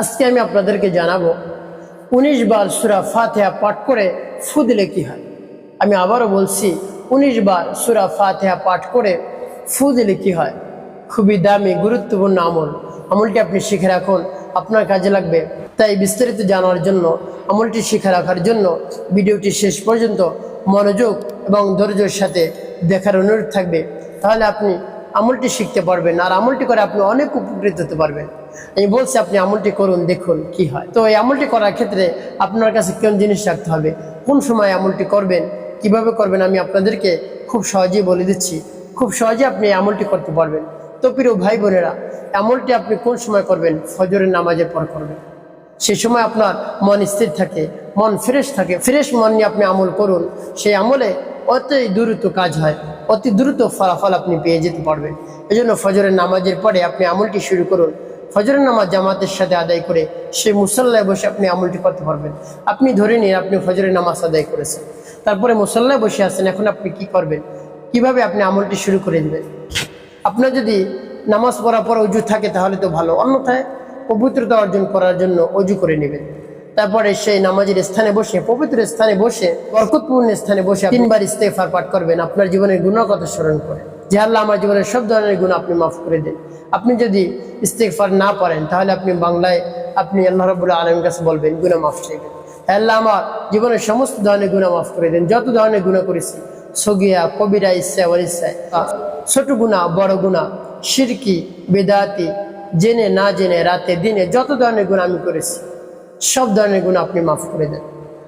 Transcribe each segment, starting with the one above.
আজকে আমি আপনাদেরকে জানাব, উনিশ বার সুরা ফাতেহা পাঠ করে ফু দিলে কি হয়? আমি আবারও বলছি, উনিশ বার সুরা ফাতেহা পাঠ করে ফু দিলে কি হয়? খুবই দামি, গুরুত্বপূর্ণ আমল। আমলটি আপনি শিখে রাখুন, আপনার কাজে লাগবে। তাই বিস্তারিত জানার জন্য, আমলটি শিখে রাখার জন্য ভিডিওটি শেষ পর্যন্ত মনোযোগ এবং ধৈর্যের সাথে দেখার অনুরোধ থাকবে। তাহলে আপনি আমলটি শিখতে পারবেন, আর আমলটি করে আপনি অনেক উপকৃত হতে পারবেন। আমি বলছি, আপনি আমলটি করুন, দেখুন কি হয়। তো এই আমলটি করার ক্ষেত্রে আপনার কাছে কোন জিনিস রাখতে হবে? কোন সময় আমলটি করবেন? কীভাবে করবেন? আমি আপনাদেরকে খুব সহজেই বলে দিচ্ছি। খুব সহজে আপনি এই আমলটি করতে পারবেন। তো প্রিয় ভাই বোনেরা আমলটি আপনি কোন সময় করবেন? ফজরের নামাজের পর করবেন। সে সময় আপনার মন স্থির থাকে, মন ফ্রেশ থাকে। ফ্রেশ মন নিয়ে আপনি আমল করুন। সেই আমলে অতি দ্রুত কাজ হয়, অতি দ্রুত ফলাফল আপনি পেয়ে যেতে পারবেন। এই জন্য ফজরের নামাজের পরে আপনি আমলটি শুরু করুন। ফজরের নামাজ জামাতের সাথে আদায় করে সেই মুসল্লায় বসে আপনি আমলটি করতে পারবেন। আপনি ধরে নিন আপনি ফজরের নামাজ আদায় করেছেন। তারপরে মুসল্লায় বসে আছেন, এখন আপনি কি করবেন? কীভাবে আপনি আমলটি শুরু করে দেবেন? আপনার যদি নামাজ পড়ার পর অজু থাকে তাহলে তো ভালো, অন্যথায় পবিত্রতা অর্জন করার জন্য অজু করে নেবেন। তারপরে সেই নামাজের স্থানে বসে, পবিত্র স্থানে বসে, বরকতপূর্ণ স্থানে বসে তিনবার ইস্তেফার পাঠ করবেন, আপনার জীবনের গুণের কথা স্মরণ করে। যে আল্লাহ আমার জীবনের সব ধরনের গুণ আপনি মাফ করে দেন। আপনি যদি ইস্তেফার না পারেন, তাহলে আপনি বাংলায় আপনি আল্লাহ রবুল্লাহ আলমের কাছে বলবেন গুণা মাফ চাইবেন আল্লাহ আমার জীবনের সমস্ত ধরনের গুণা মাফ করে দেন, যত ধরনের গুণা করেছি। সগিয়া, কবিরা, ইচ্ছা অনিচ্ছায় ছোট গুণা বড় গুণা সিরকি, বেদাতি, জেনে না জেনে, রাতে দিনে যত ধরনের গুণ আমি করেছি সব ধরনের গুণ আপনি মাফ করে দেন।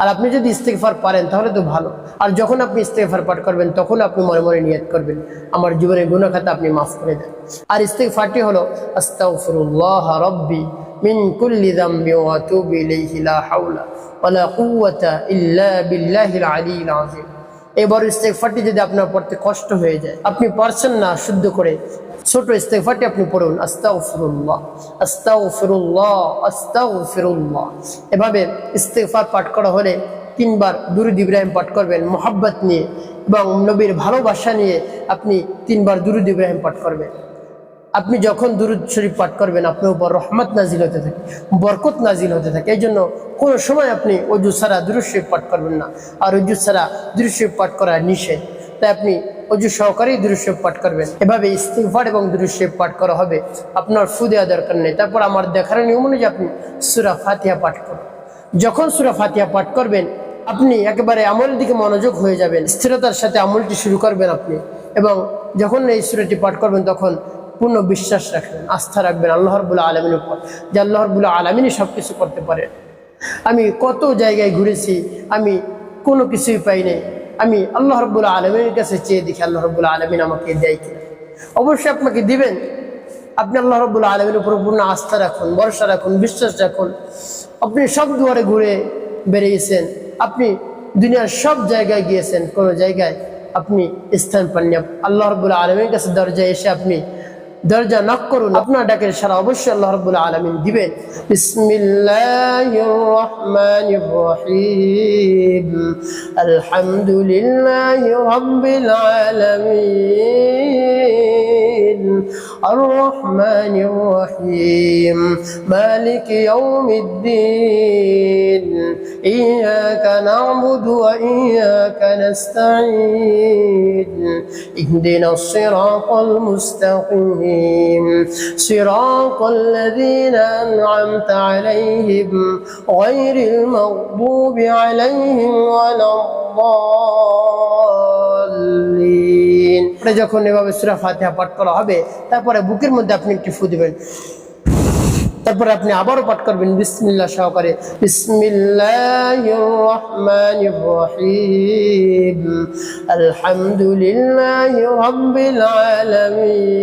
আর আপনি যদি ইস্তেকফার পারেন, তাহলে তো ভালো। আর যখন আপনি ইস্তেকফার পাঠ করবেন, তখন আপনি মনে মনে নিয়ত করবেন, আমার জীবনের গুণখাতা আপনি মাফ করে দেন। আর ইস্তেকফারটি হলো আস্তাউফরুল্লাহ রব্বি মিন কুল্লি যামবি ওয়া তুবি ইলাইহি লা হাওলা ওয়ালা কুওয়াতা ইল্লা বিল্লাহিল আলিয়িল আযীম। এবার ইস্তেকফারটি যদি আপনার পড়তে কষ্ট হয়ে যায়, আপনি পারছেন না শুদ্ধ করে ছোট ইস্তেকফারটি আপনি পড়ুন, আস্তাগফিরুল্লাহ আস্তাও ফিরুল্লাহ এভাবে ইস্তেকফার পাঠ করা হলে তিনবার দুরুদ ইব্রাহিম পাঠ করবেন, মোহাব্বত নিয়ে এবং নবীর ভালোবাসা নিয়ে আপনি তিনবার দুরুদ ইব্রাহিম পাঠ করবেন। আপনি যখন দুরুদ শরীফ পাঠ করবেন আপনার উপর রহমত নাজিল হতে থাকে, বরকত নাজিল হতে থাকে। এই জন্য কোনো সময় আপনি অজু ছাড়া দুরুদ শরীফ পাঠ করবেন না। আর অজু ছাড়া দুরুদ শরীফ পাঠ করা নিষেধ। তাই আপনি অজু সহকারেই দুরুদ শরীফ পাঠ করবেন। এভাবে ইস্তিফার এবং দুরুদ শরীফ পাঠ করা হবে, আপনার ফু দেওয়া দরকার নেই। তারপর আমার দেখার নিয়ম অনুযায়ী আপনি সুরা ফাতিহা পাঠ করুন। যখন সুরা ফাতিহা পাঠ করবেন, আপনি একেবারে আমলের দিকে মনোযোগ হয়ে যাবেন, স্থিরতার সাথে আমলটি শুরু করবেন আপনি। এবং যখন এই সুরাটি পাঠ করবেন, তখন পূর্ণ বিশ্বাস রাখবেন আস্থা রাখবেন আল্লাহ রবুল্লাহ আলমিনের উপর, যে আল্লাহ রবুল্লাহ আলমিনই সব কিছু করতে পারেন আমি কত জায়গায় ঘুরেছি, আমি কোনো কিছুই পাই নাই। আমি আল্লাহ রবুল্লাহ আলমিনের কাছে চেয়ে দেখি আল্লাহ রবুল্লাহ আলমিন আমাকে দেয় কিনা। অবশ্যই আপনাকে দিবেন। আপনি আল্লাহ রবুল্লাহ আলমীর উপর পূর্ণ আস্থা রাখুন, ভরসা রাখুন, বিশ্বাস রাখুন। আপনি সব দুয়ারে ঘুরে বেরিয়েছেন, আপনি দুনিয়ার সব জায়গায় গিয়েছেন, কোনো জায়গায় আপনি স্থান পাননি। আল্লাহ রবুল্লাহ আলমীর কাছে দরজায় এসে আপনি দরজা নক করুন আপনার ডাকের সারা অবশ্যই আল্লাহ রবুল্লাহ আলমিন দিবেন বিসমিল্লাহির রহমানির রহিম আলহামদুলিল্লাহি রাব্বিল আলামিন الرحمن الرحيم مالك يوم الدين إياك نعبد وإياك نستعين اهدنا الصراط المستقيم صراط الذين أنعمت عليهم غير المغضوب عليهم ولا الضالين যখন এভাবে সুরা ফাতিহা পাঠ করা হবে তারপরে বুকের মধ্যে আপনি একটি ফু দিবেন তারপরে আপনি আবারও পাঠ করবেন বিসমিল্লাহ সহকারে বিসমিল্লাহির রহমানির রহিম আলহামদুলিল্লাহি রাব্বিল আলামিন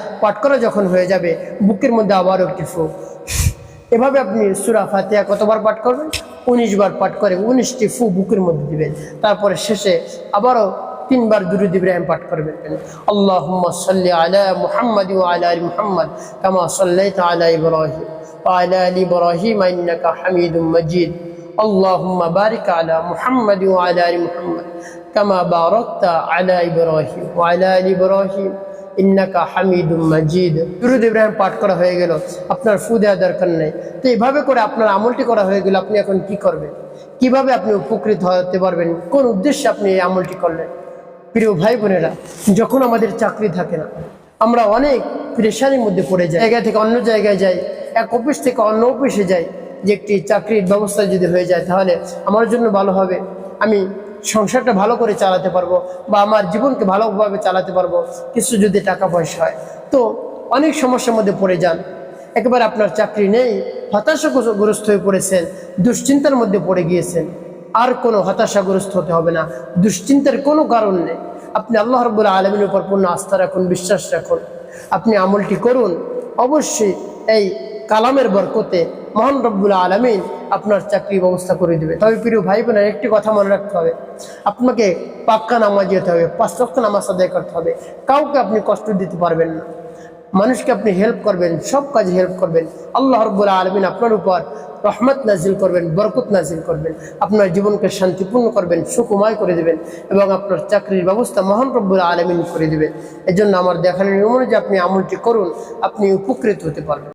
পাঠ করা যখন হয়ে যাবে বুকের মধ্যে আবার একটি ফু এভাবে আপনি সুরা ফাতিহা কতবার পাঠ করবেন উনিশ বার পাঠ করে উনিশটি ফু বুকের মধ্যে দিবেন তারপরে শেষে আবারও তিনবার দুরুদ ইব্রাহিম পাঠ করবেন আল্লাহুম্মা সাল্লি আলা মুহাম্মাদ ওয়া আলা আলি মুহাম্মাদ কামা সাল্লাইতা আলা ইব্রাহিম ওয়া আলা আলি ইব্রাহিম ইন্নাকা হামিদুম মাজিদ اللهم بارك على محمد وعلى ال محمد كما باركت على ابراهيم وعلى ال ابراهيم ইন্নাকা হামিদুম মাজিদ। দুরুদ ইব্রাহিম পাঠ করা হয়ে গেল, আপনার ফু দেওয়া দরকার নেই। তো এভাবে করে আপনার আমলটি করা হয়ে গেল, আপনি এখন কি করবেন? কীভাবে আপনি উপকৃত হতে পারবেন? কোন উদ্দেশ্যে আপনি এই আমলটি করলেন? প্রিয় ভাই বোনেরা, যখন আমাদের চাকরি থাকে না, আমরা অনেক প্রেশারির মধ্যে পড়ে যাই। জায়গা থেকে অন্য জায়গায় যাই, এক অফিস থেকে অন্য অফিসে যাই, যে একটি চাকরির ব্যবস্থা যদি হয়ে যায়, তাহলে আমার জন্য ভালো হবে। আমি সংসারটা ভালো করে চালাতে পারব বা আমার জীবনকে ভালোভাবে চালাতে পারব, কিছু যদি টাকা পয়সা হয়। তো অনেক সমস্যার মধ্যে পড়ে যান। একেবারে আপনার চাকরি নেই, হতাশাগ্রস্ত হয়ে পড়েছেন, দুশ্চিন্তার মধ্যে পড়ে গিয়েছেন। আর কোনো হতাশাগ্রস্ত হতে হবে না, দুশ্চিন্তার কোনো কারণ নেই। আপনি আল্লাহ রব্বুল্লা আলমীর উপর পূর্ণ আস্থা রাখুন, বিশ্বাস রাখুন। আপনি আমলটি করুন, অবশ্যই এই কালামের বরকতে মহান রব্বুল আলমিন আপনার চাকরি ব্যবস্থা করে দেবে। তবে প্রিয় ভাই বোনের একটি কথা মনে রাখতে হবে। আপনাকে পাক্কা নামাজ যেতে হবে, পাঁচ নামাজ আদায় করতে হবে। কাউকে আপনি কষ্ট দিতে পারবেন না। মানুষকে আপনি হেল্প করবেন, সব কাজে হেল্প করবেন। আল্লাহ রব্বুল্লাহ আলমিন আপনার উপর রহমত নাজিল করবেন, বরকত নাজিল করবেন। আপনার জীবনকে শান্তিপূর্ণ করবেন সুকুময় করে দেবেন এবং আপনার চাকরির ব্যবস্থা মহান রব্বুল আলমিন করে দেবেন। এজন্য আমার দেখানোর নিয়ম অনুযায়ী আপনি আমলটি করুন, আপনি উপকৃত হতে পারবেন।